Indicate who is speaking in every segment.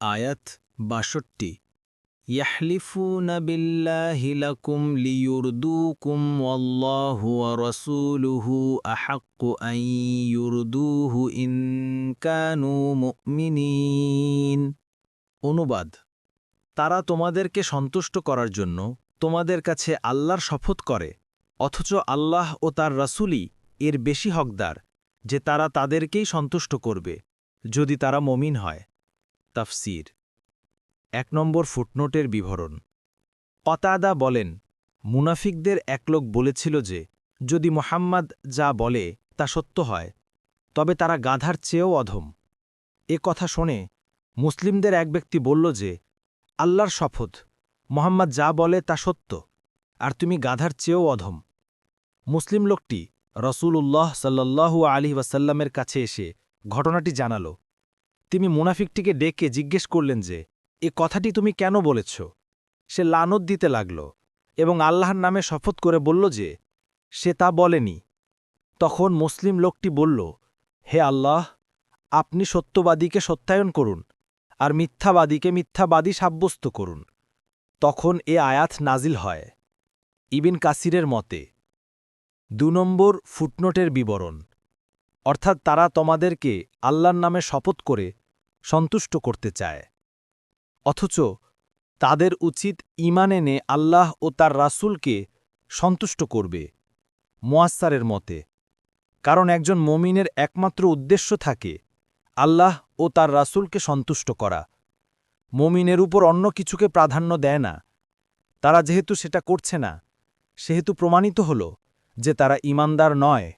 Speaker 1: আয়াত বাষট্টি। লাকুম লিয়ুরদুকুম ওয়াল্লাহু ওয়া রাসূলুহু আহাক্কু আন ইউরদুহু ইন কানু মুমিনিন। অনুবাদ, তারা তোমাদেরকে সন্তুষ্ট করার জন্য তোমাদের কাছে আল্লাহর শপথ করে, অথচ আল্লাহ ও তার রাসূলই এর বেশি হকদার যে তারা তাদেরকেই সন্তুষ্ট করবে, যদি তারা মমিন হয়। তাফসির। এক নম্বর ফুটনোটের বিবরণ। অতাদা বলেন, মুনাফিকদের এক লোক বলেছিল যে, যদি মোহাম্মদ যা বলে তা সত্য হয়, তবে তারা গাধার চেয়েও অধম। এ কথা শোনে মুসলিমদের এক ব্যক্তি বলল যে, আল্লাহর শপথ, মোহাম্মদ যা বলে তা সত্য, আর তুমি গাধার চেয়েও অধম। মুসলিম লোকটি রসুল উল্লাহ সাল্লাহু আলী ওয়াসাল্লামের কাছে এসে ঘটনাটি জানাল। তিনি মুনাফিকটিকে ডেকে জিজ্ঞেস করলেন যে, এ কথাটি তুমি কেন বলেছ? সে লানত দিতে লাগল এবং আল্লাহর নামে শপথ করে বলল যে, সে তা বলেনি। তখন মুসলিম লোকটি বলল, হে আল্লাহ, আপনি সত্যবাদীকে সত্যায়ন করুন আর মিথ্যাবাদীকে মিথ্যাবাদী সাব্যস্ত করুন। তখন এ আয়াত নাজিল হয় ইবিন কাসিরের মতে। দু নম্বর ফুটনোটের বিবরণ। অর্থাৎ তারা তোমাদেরকে আল্লাহর নামে শপথ করে সন্তুষ্ট করতে চায়। অথচ তাদের উচিত ইমান এনে আল্লাহ ও তার রাসূলকে সন্তুষ্ট করবে মোয়াস্সারের মতে। কারণ একজন মমিনের একমাত্র উদ্দেশ্য থাকে আল্লাহ ও তার রাসূলকে সন্তুষ্ট করা। মমিনের উপর অন্য কিছুকে প্রাধান্য দেয় না। তারা যেহেতু সেটা করছে না, সেহেতু প্রমাণিত হল যে তারা ইমানদার নয়,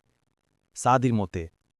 Speaker 1: সাদির মতে।